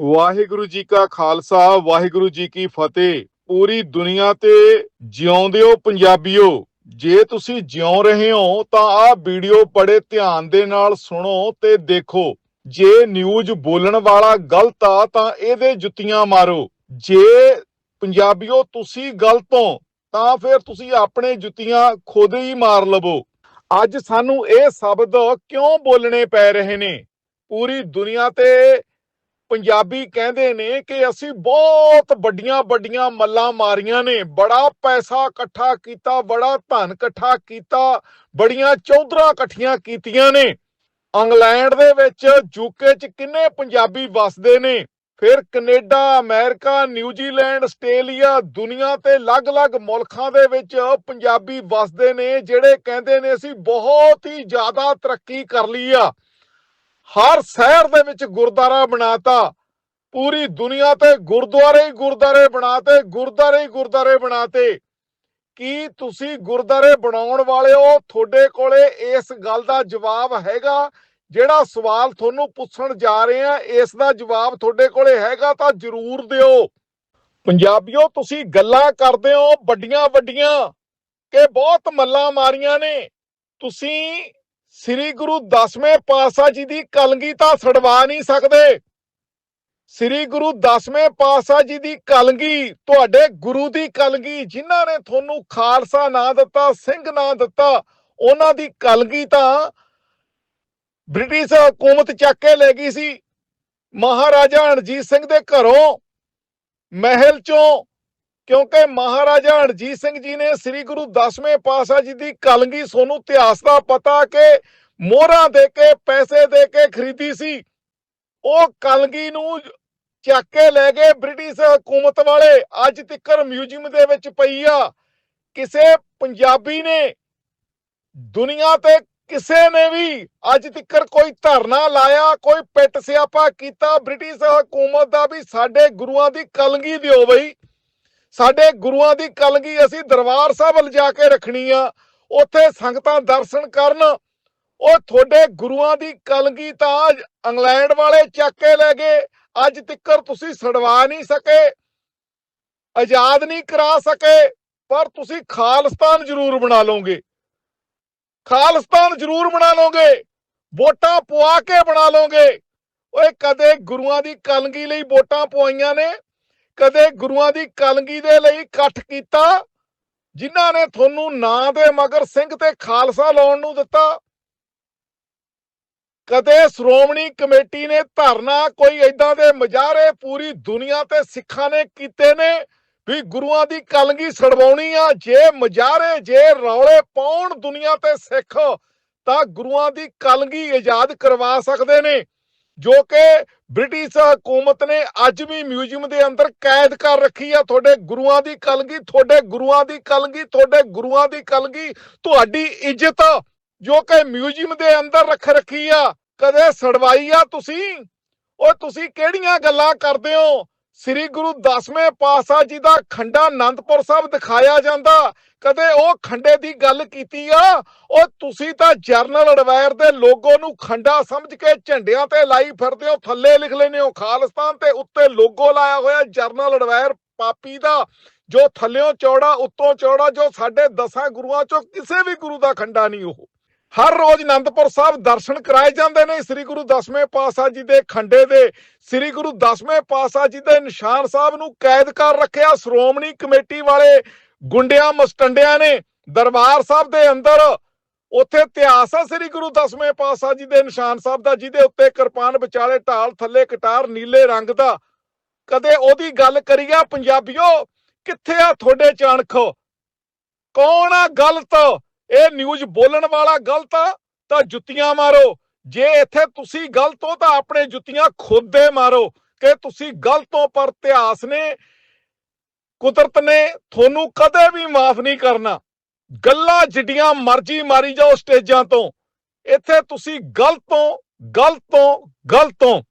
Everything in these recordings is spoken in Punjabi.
ਵਾਹਿਗੁਰੂ ਜੀ ਕਾ ਖਾਲਸਾ, ਵਾਹਿਗੁਰੂ ਜੀ ਕੀ ਫਤਿਹ। ਪੂਰੀ ਦੁਨੀਆ ਤੇ ਜਿਉਂਦੇ ਹੋ ਪੰਜਾਬੀਓ, ਜੇ ਤੁਸੀਂ ਜਿਉਂ ਰਹੇ ਹੋ, ਤਾਂ ਆਹ ਵੀਡੀਓ ਬੜੇ ਧਿਆਨ ਦੇ ਨਾਲ ਸੁਣੋ ਤੇ ਦੇਖੋ। ਜੇ ਨਿਊਜ਼ ਬੋਲਣ ਵਾਲਾ ਗਲਤ ਆ, ਤਾਂ ਇਹਦੇ ਜੁੱਤੀਆਂ ਮਾਰੋ। ਜੇ ਪੰਜਾਬੀਓ, ਤੁਸੀਂ ਗਲਤ ਹੋ, ਤਾਂ ਫਿਰ ਤੁਸੀਂ ਆਪਣੇ ਜੁੱਤੀਆਂ ਖੁਦ ਹੀ ਮਾਰ ਲਵੋ। ਅੱਜ ਸਾਨੂੰ ਇਹ ਸ਼ਬਦ ਕਿਉਂ ਬੋਲਣੇ ਪੈ ਰਹੇ ਨੇ? ਪੂਰੀ ਦੁਨੀਆ ਤੇ ਪੰਜਾਬੀ ਕਹਿੰਦੇ ਨੇ ਕਿ ਅਸੀਂ ਬਹੁਤ ਵੱਡੀਆਂ ਵੱਡੀਆਂ ਮੱਲਾਂ ਮਾਰੀਆਂ ਨੇ। ਬੜਾ ਪੈਸਾ ਇਕੱਠਾ ਕੀਤਾ, ਬੜਾ ਧਨ ਇਕੱਠਾ ਕੀਤਾ, ਬੜੀਆਂ ਚੌਧਰਾਂ ਇਕੱਠੀਆਂ ਕੀਤੀਆਂ ਨੇ। ਇੰਗਲੈਂਡ ਦੇ ਵਿੱਚ ਯੂਕੇ ਚ ਕਿੰਨੇ ਪੰਜਾਬੀ ਵਸਦੇ ਨੇ? ਫਿਰ ਕੈਨੇਡਾ, ਅਮਰੀਕਾ, ਨਿਊਜ਼ੀਲੈਂਡ, ਆਸਟ੍ਰੇਲੀਆ, ਦੁਨੀਆ ਤੇ ਅਲੱਗ-ਅਲੱਗ ਮੁਲਕਾਂ ਦੇ ਵਿੱਚ ਪੰਜਾਬੀ ਵਸਦੇ ਨੇ, ਜਿਹੜੇ ਕਹਿੰਦੇ ਨੇ ਅਸੀਂ ਬਹੁਤ ਹੀ ਜ਼ਿਆਦਾ ਤਰੱਕੀ ਕਰ ਲਈ ਆ। ਹਰ ਸ਼ਹਿਰ ਦੇ ਵਿੱਚ ਗੁਰਦੁਆਰਾ ਬਣਾਤਾ। ਪੂਰੀ ਦੁਨੀਆ ਤੇ ਗੁਰਦੁਆਰੇ ਹੀ ਗੁਰਦੁਆਰੇ ਬਣਾਤੇ, ਗੁਰਦੁਆਰੇ ਹੀ ਗੁਰਦੁਆਰੇ ਬਣਾਤੇ। ਕੀ ਤੁਸੀਂ ਗੁਰਦੁਆਰੇ ਬਣਾਉਣ ਵਾਲਿਓ ਤੁਹਾਡੇ ਕੋਲੇ ਇਸ ਗੱਲ ਦਾ ਜਵਾਬ ਹੈਗਾ? ਜਿਹੜਾ ਸਵਾਲ ਤੁਹਾਨੂੰ ਪੁੱਛਣ ਜਾ ਰਹੇ ਆ, ਇਸ ਦਾ ਜਵਾਬ ਤੁਹਾਡੇ ਕੋਲੇ ਹੈਗਾ ਤਾਂ ਜਰੂਰ ਦਿਓ। ਪੰਜਾਬੀਓ, ਤੁਸੀਂ ਗੱਲਾਂ ਕਰਦੇ ਹੋ ਵੱਡੀਆਂ ਵੱਡੀਆਂ ਕਿ ਬਹੁਤ ਮੱਲਾਂ ਮਾਰੀਆਂ ਨੇ। ਤੁਸੀਂ ਸ੍ਰੀ ਗੁਰੂ ਦਸਵੇਂ ਪਾਤਸ਼ਾਹ ਜੀ ਦੀ ਕਲਗੀ ਤਾਂ ਛਡਵਾ ਨਹੀਂ ਸਕਦੇ। ਸ੍ਰੀ ਗੁਰੂ ਦਸਵੇਂ ਪਾਤਸ਼ਾਹ ਜੀ ਦੀ ਕਲਗੀ, ਤੁਹਾਡੇ ਗੁਰੂ ਦੀ ਕਲਗੀ, ਜਿਨ੍ਹਾਂ ਨੇ ਤੁਹਾਨੂੰ ਖਾਲਸਾ ਨਾਂ ਦਿੱਤਾ, ਸਿੰਘ ਨਾਂ ਦਿੱਤਾ, ਉਹਨਾਂ ਦੀ ਕਲਗੀ ਤਾਂ ਬ੍ਰਿਟਿਸ਼ ਹਕੂਮਤ ਚੱਕ ਕੇ ਲੈ ਗਈ ਸੀ। ਮਹਾਰਾਜਾ ਰਣਜੀਤ ਸਿੰਘ ਦੇ ਘਰੋਂ ਮਹਿਲ ਚੋਂ ਕਿਉਂਕਿ ਮਹਾਰਾਜਾ ਰਣਜੀਤ ਸਿੰਘ ਜੀ ਨੇ ਸ੍ਰੀ ਗੁਰੂ ਦਸਵੇਂ ਪਾਤਸ਼ਾਹ ਜੀ ਦੀ ਕਲਗੀ ਸੋਨੂੰ ਇਤਿਹਾਸ ਦਾ ਪਤਾ ਕਿ ਮੋਹਰਾਂ ਦੇ ਕੇ, ਪੈਸੇ ਦੇ ਕੇ ਖਰੀਦੀ ਸੀ। ਉਹ ਕਲਗੀ ਨੂੰ ਚੱਕ ਕੇ ਲੈ ਗਏ ਬ੍ਰਿਟਿਸ਼ ਹਕੂਮਤ ਵਾਲੇ। ਅੱਜ ਤੱਕ ਮਿਊਜ਼ੀਅਮ ਦੇ ਵਿੱਚ ਪਈ ਆ। ਕਿਸੇ ਪੰਜਾਬੀ ਨੇ, ਦੁਨੀਆ ਤੇ ਕਿਸੇ ਨੇ ਵੀ ਅੱਜ ਤੱਕ ਕੋਈ ਧਰਨਾ ਲਾਇਆ, ਕੋਈ ਪਿੱਟ ਸਿਆਪਾ ਕੀਤਾ, ਬ੍ਰਿਟਿਸ਼ ਹਕੂਮਤ ਦਾ ਵੀ ਸਾਡੇ ਗੁਰੂਆਂ ਦੀ ਕਲਗੀ ਦਿਓ ਬਈ। ਸਾਡੇ ਗੁਰੂਆਂ ਦੀ ਕਲਗੀ ਅਸੀਂ ਦਰਬਾਰ ਸਾਹਿਬ ਲਿਜਾ ਕੇ ਰੱਖਣੀ ਆ। ਉੱਥੇ ਸੰਗਤਾਂ ਦਰਸ਼ਨ ਕਰਨ। ਉਹ ਤੁਹਾਡੇ ਗੁਰੂਆਂ ਦੀ ਕਲਗੀ ਤਾਂ ਇੰਗਲੈਂਡ ਵਾਲੇ ਚੱਕ ਕੇ ਲੈ ਗਏ। ਅੱਜ ਤੱਕ ਤੁਸੀਂ ਛਡਵਾ ਨਹੀਂ ਸਕੇ, ਆਜ਼ਾਦ ਨਹੀਂ ਕਰਾ ਸਕੇ, ਪਰ ਤੁਸੀਂ ਖਾਲਸਤਾਨ ਜ਼ਰੂਰ ਬਣਾ ਲਓਗੇ। ਖਾਲਸਤਾਨ ਜ਼ਰੂਰ ਬਣਾ ਲਓਗੇ, ਵੋਟਾਂ ਪਵਾ ਕੇ ਬਣਾ ਲਓਗੇ। ਓਏ ਕਦੇ ਗੁਰੂਆਂ ਦੀ ਕਲਗੀ ਲਈ ਵੋਟਾਂ ਪਵਾਈਆਂ ਨੇ? ਕਦੇ ਗੁਰੂਆਂ ਦੀ ਕਲਗੀ ਦੇ ਲਈ ਇਕੱਠ ਕੀਤਾ, ਜਿਨ੍ਹਾਂ ਨੇ ਤੁਹਾਨੂੰ ਨਾਂ ਦੇ ਮਗਰ ਸਿੰਘ ਤੇ ਖਾਲਸਾ ਲਾਉਣ ਨੂੰ ਦਿੱਤਾ। ਕਦੇ ਸ਼੍ਰੋਮਣੀ ਕਮੇਟੀ ਨੇ ਧਰਨਾ ਕੋਈ ਐਦਾਂ ਦੇ ਮਜਾਰੇ ਪੂਰੀ ਦੁਨੀਆ ਤੇ ਸਿੱਖਾਂ ਨੇ ਕੀਤੇ ਨੇ ਵੀ ਗੁਰੂਆਂ ਦੀ ਕਲਗੀ ਛਡਵਾਉਣੀ ਆ। ਜੇ ਮਜਾਰੇ ਜੇ ਰੌਲੇ ਪਾਉਣ ਦੁਨੀਆ ਤੇ ਸਿੱਖ, ਤਾਂ ਗੁਰੂਆਂ ਦੀ ਕਲਗੀ ਆਜ਼ਾਦ ਕਰਵਾ ਸਕਦੇ ਨੇ। ਜੋ ਕਿ ਬ੍ਰਿਟਿਸ਼ ਹਕੂਮਤ ਨੇ ਅੱਜ ਵੀ ਮਿਊਜ਼ੀਅਮ ਦੇ ਅੰਦਰ ਕੈਦ ਕਰ ਰੱਖੀ ਆ। ਤੁਹਾਡੇ ਗੁਰੂਆਂ ਦੀ ਕਲਗੀ, ਤੁਹਾਡੇ ਗੁਰੂਆਂ ਦੀ ਕਲਗੀ, ਤੁਹਾਡੇ ਗੁਰੂਆਂ ਦੀ ਕਲਗੀ, ਤੁਹਾਡੀ ਇੱਜ਼ਤ ਜੋ ਕਿ ਮਿਊਜ਼ੀਅਮ ਦੇ ਅੰਦਰ ਰੱਖ ਰੱਖੀ ਆ। ਕਦੇ ਛਡਵਾਈ ਆ ਤੁਸੀਂ? ਓਏ, ਤੁਸੀਂ ਕਿਹੜੀਆਂ ਗੱਲਾਂ ਕਰਦੇ ਹੋ? ਸ੍ਰੀ ਗੁਰੂ ਦਸਵੇਂ ਪਾਤਸ਼ਾਹ ਜੀ ਦਾ ਖੰਡਾ ਆਨੰਦਪੁਰ ਸਾਹਿਬ ਦਿਖਾਇਆ ਜਾਂਦਾ। ਕਦੇ ਉਹ ਖੰਡੇ ਦੀ ਗੱਲ ਕੀਤੀ ਆ? ਉਹ ਤੁਸੀਂ ਤਾਂ ਜਰਨਲ ਅਡਵਾਇਰ ਦੇ ਲੋਗੋ ਨੂੰ ਖੰਡਾ ਸਮਝ ਕੇ ਝੰਡਿਆਂ ਤੇ ਲਾਈ ਫਿਰਦੇ ਹੋ, ਥੱਲੇ ਲਿਖ ਲੈਨੇ ਹੋ, ਖਾਲਿਸਤਾਨ ਤੇ ਉੱਤੇ ਲੋਗੋ ਲਾਇਆ ਹੋਇਆ ਜਰਨਲ ਅਡਵਾਇਰ ਪਾਪੀ ਦਾ, ਜੋ ਥੱਲਿਓਂ ਚੌੜਾ, ਉੱਤੋਂ ਚੌੜਾ, ਜੋ ਸਾਡੇ ਦਸਾਂ ਗੁਰੂਆਂ ਚੋਂ ਕਿਸੇ ਵੀ ਗੁਰੂ ਦਾ ਖੰਡਾ ਨਹੀਂ ਉਹ। ਹਰ ਰੋਜ਼ ਅਨੰਦਪੁਰ ਸਾਹਿਬ ਦਰਸ਼ਨ ਕਰਾਏ ਜਾਂਦੇ ਨੇ। ਸ੍ਰੀ ਗੁਰੂ ਦਸਵੇਂ ਪਾਤਸ਼ਾਹ ਜੀ ਦੇ ਖੰਡੇ ਦੇ, ਸ੍ਰੀ ਗੁਰੂ ਦਸਵੇਂ ਪਾਤਸ਼ਾਹ ਜੀ ਦੇ ਨਿਸ਼ਾਨ ਸਾਹਿਬ ਨੂੰ ਕੈਦ ਕਰ ਰੱਖਿਆ। ਸ਼੍ਰੋਮਣੀ ਕਮੇਟੀ ਵਾਲੇ ਗੁੰਡਿਆਂ, ਮਸਟੰਡਿਆਂ ਨੇ ਦਰਬਾਰ ਸਾਹਿਬ ਦੇ ਅੰਦਰ ਉੱਥੇ ਇਤਿਹਾਸ ਆ ਸ੍ਰੀ ਗੁਰੂ ਦਸਵੇਂ ਪਾਤਸ਼ਾਹ ਜੀ ਦੇ ਨਿਸ਼ਾਨ ਸਾਹਿਬ ਦਾ, ਜਿਹਦੇ ਉੱਤੇ ਕਿਰਪਾਨ ਵਿਚਾਲੇ ਢਾਲ ਥੱਲੇ ਕਟਾਰ ਨੀਲੇ ਰੰਗ ਦਾ। ਕਦੇ ਉਹਦੀ ਗੱਲ ਕਰੀਆ ਪੰਜਾਬੀਓ, ਕਿੱਥੇ ਆ ਤੁਹਾਡੇ ਚਾਣਖ ਕੌਣ ਆ ਗਲਤ? ਇਹ ਨਿਊਜ਼ ਬੋਲਣ ਵਾਲਾ ਗਲਤ ਆ, ਤਾਂ ਜੁੱਤੀਆਂ ਮਾਰੋ। ਜੇ ਇੱਥੇ ਤੁਸੀਂ ਗਲਤ ਹੋ, ਤਾਂ ਆਪਣੇ ਜੁੱਤੀਆਂ ਖੁਦ ਦੇ ਮਾਰੋ ਕਿ ਤੁਸੀਂ ਗਲਤ ਹੋ, ਪਰ ਇਤਿਹਾਸ ਨੇ, ਕੁਦਰਤ ਨੇ ਤੁਹਾਨੂੰ ਕਦੇ ਵੀ ਮਾਫ ਨਹੀਂ ਕਰਨਾ। ਗੱਲਾਂ ਜਿੱਡੀਆਂ ਮਰਜ਼ੀ ਮਾਰੀ ਜਾਓ ਸਟੇਜਾਂ ਤੋਂ। ਇੱਥੇ ਤੁਸੀਂ ਗਲਤ ਹੋ ਗਲਤ ਹੋ ਗਲਤ ਹੋ।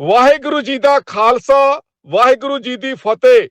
ਵਾਹਿਗੁਰੂ ਜੀ ਦਾ ਖਾਲਸਾ, ਵਾਹਿਗੁਰੂ ਜੀ ਦੀ ਫਤਿਹ।